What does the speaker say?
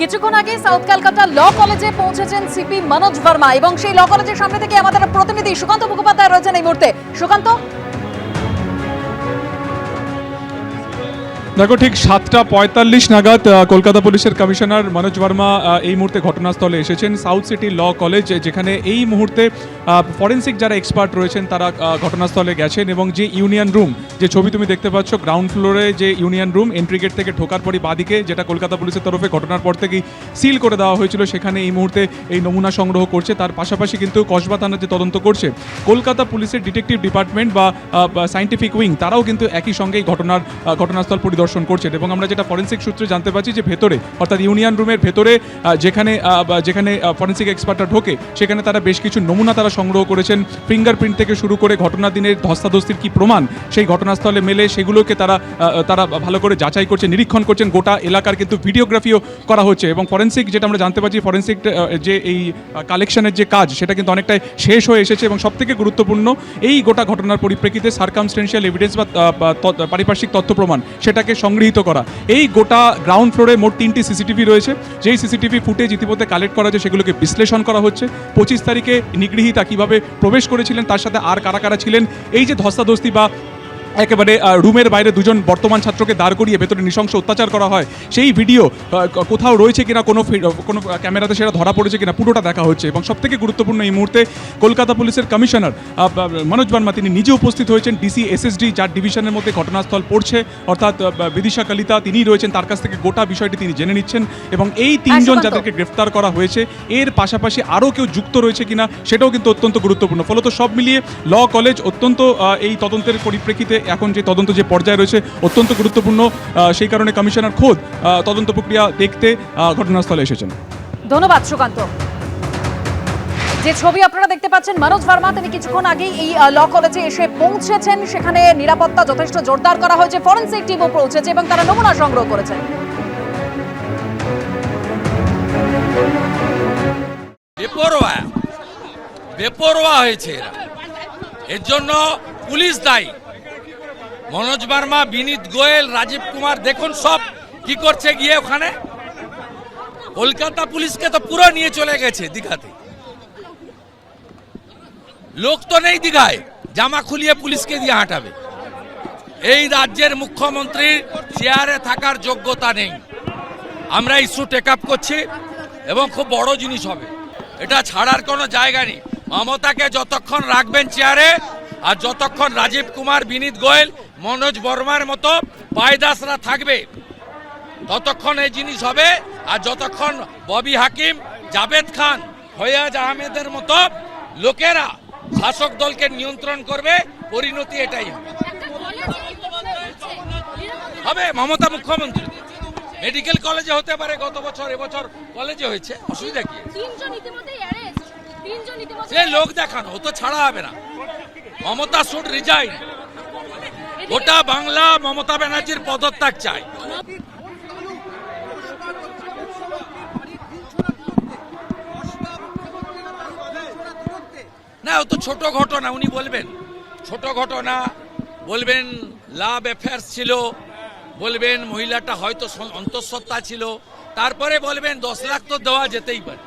কিছুক্ষণ আগে সাউথ কলকাতা ল কলেজে পৌঁছেছেন সিপি মনোজ বর্মা এবং সেই ল কলেজের সামনে থেকে আমাদের প্রতিনিধি সুকান্ত মুখোপাধ্যায় রয়েছেন এই মুহূর্তে। সুকান্ত দেখো, ঠিক সাতটা পঁয়তাল্লিশ নাগাদ কলকাতা পুলিশের কমিশনার মনোজ বর্মা এই মুহূর্তে ঘটনাস্থলে এসেছেন। সাউথ সিটি ল কলেজ, যেখানে এই মুহূর্তে ফরেন্সিক যারা এক্সপার্ট রয়েছেন, তারা ঘটনাস্থলে গেছেন এবং যে ইউনিয়ন রুম, যে ছবি তুমি দেখতে পাচ্ছ, গ্রাউন্ড ফ্লোরে যে ইউনিয়ন রুম এন্ট্রি গেট থেকে ঢোকার পরই বাদিকে, যেটা কলকাতা পুলিশের তরফে ঘটনার পর থেকেই সিল করে দেওয়া হয়েছিল, সেখানে এই মুহূর্তে এই নমুনা সংগ্রহ করছে। তার পাশাপাশি কিন্তু কসবা থানা যে তদন্ত করছে, কলকাতা পুলিশের ডিটেকটিভ ডিপার্টমেন্ট বা সাইন্টিফিক উইং তারাও কিন্তু একই সঙ্গে এই ঘটনার ঘটনাস্থল পরিদর্শন করছেন এবং আমরা যেটা ফরেন্সিক সূত্রে জানতে পারছি যে ভেতরে, অর্থাৎ ইউনিয়ন রুমের ভেতরে যেখানে যেখানে ফরেন্সিক এক্সপার্টরা ঢোকে, সেখানে তারা বেশ কিছু নমুনা তারা সংগ্রহ করেছেন। ফিঙ্গারপ্রিন্ট থেকে শুরু করে ঘটনার দিনের ধস্তাধস্তির কি প্রমাণ, সেই ঘটনাস্থলে মেলে সেগুলোকে তারা তারা ভালো করে যাচাই করছে নিরীক্ষণ করছেন। গোটা এলাকার কিন্তু ভিডিওগ্রাফিও করা হচ্ছে এবং ফরেন্সিক যেটা আমরা জানতে পারছি ফরেন্সিক যে এই কালেকশনের যে কাজ, সেটা কিন্তু অনেকটাই শেষ হয়ে এসেছে এবং সবথেকে গুরুত্বপূর্ণ, এই গোটা ঘটনার পরিপ্রেক্ষিতে সার্কামস্টেন্সিয়াল এভিডেন্স বা পারিপার্শ্বিক তথ্য প্রমাণ, সেটাকে সংগৃহীত করা। এই গোটা গ্রাউন্ড ফ্লোরে মোট তিনটি সিসিটিভি রয়েছে। যেই সিসিটিভি ফুটেজ ইতিমধ্যে কালেক্ট করা হয়েছে সেগুলোকে বিশ্লেষণ করা হচ্ছে। পঁচিশ তারিখে নিগৃহীতা কীভাবে প্রবেশ করেছিলেন, তার সাথে আর কারা কারা ছিলেন? এই যে ধস্তাধস্তি বা একেবারে রুমের বাইরে দুজন বর্তমান ছাত্রকে দাঁড় করিয়ে ভেতরে নৃশংস অত্যাচার করা হয়। সেই ভিডিও কোথাও রয়েছে কিনা কোনো ফি- কোনো ক্যামেরাতে সেটা ধরা পড়েছে কিনা পুরোটা দেখা হচ্ছে এবং সবথেকে গুরুত্বপূর্ণ এই মুহূর্তে কলকাতা পুলিশের কমিশনার মনোজ বার্মা তিনি নিজে উপস্থিত হয়েছেন। ডিসি এসএসডি যার ডিভিশনের মধ্যে ঘটনাস্থল পড়ছে। অর্থাৎ বিদিশা কালিতা তিনিই রয়েছেন। তার কাছ থেকে গোটা বিষয়টি তিনি জেনে নিচ্ছেন এবং এই তিনজন সুকান্ত। যাদেরকে গ্রেফতার করা হয়েছে এর পাশাপাশি আরও কেউ যুক্ত রয়েছে কিনা সেটাও কিন্তু অত্যন্ত গুরুত্বপূর্ণ। ফলত সব মিলিয়ে ল কলেজ অত্যন্ত এই তদন্তের পরিপ্রেক্ষিতে এখন যে তদন্ত যে পর্যায়ে রয়েছে অত্যন্ত গুরুত্বপূর্ণ সেই কারণে কমিশনার খোদ তদন্ত প্রক্রিয়া দেখতে ঘটনাস্থলে এসেছেন। ধন্যবাদ সুকান্ত। যে ছবি আপনারা দেখতে পাচ্ছেন মনোজ ভার্মা তিনি কিছুক্ষণ আগেই এই ল কলেজে এসে পৌঁছেছেন। সেখানে নিরাপত্তা যথেষ্ট জোরদার করা হয়েছে। ফরেন্সিক টিমও পৌঁছেছে এবং তারা নমুনা সংগ্রহ করেছে। বেপরোয়া বেপরোয়া হয়েছে এর জন্য পুলিশ দায়ী। মনোজ বার্মা, বিনীত গোয়েল, রাজীব কুমার, দেখুন সব কি করছে গিয়ে ওখানে। কলকাতা পুলিশকে তো পুরো নিয়ে চলে গেছে দীঘাতে। লোক তো নেই দীঘায়, জামা খুলিয়ে পুলিশকে দিয়ে হাঁটাবে। এই রাজ্যের মুখ্যমন্ত্রীর চেয়ারে থাকার যোগ্যতা নেই। আমরা ইস্যু টেক আপ করছি এবং খুব বড় জিনিস হবে। এটা ছাড়ার কোনো জায়গা নেই। মমতাকে যতক্ষণ রাখবেন চেয়ারে আর যতক্ষণ রাজীব কুমার বিনীত গোয়েল মনোজ বর্মার মতো পায়দাসরা থাকবে ততক্ষণ এই জিনিস হবে। আর যতক্ষণ ববি হাকিম জাবেদ খান ফয়াজ আহমেদের মতো লোকেরা শাসক দলকে নিয়ন্ত্রণ করবে পরিণতি এটাই হবে। হবে মমতা মুখ্যমন্ত্রী। মেডিকেল কলেজে হতে পারে গত বছর এবছর কলেজে হয়েছে অসুবিধা কি? সে লোক দেখানো ও তো ছাড়া হবে না। মমতা শুড রিজাইন গোটা বাংলা মমতা ব্যানার্জির পদত্যাগ চাই। না, ও তো ছোট ঘটনা, উনি বলবেন। ছোট ঘটনা, বলবেন লাভ অ্যাফেয়ার্স ছিল, বলবেন মহিলাটা হয়তো অন্তঃসত্ত্বা ছিল, তারপরে বলবেন দশ লাখ তো দেওয়া যেতেই পারে।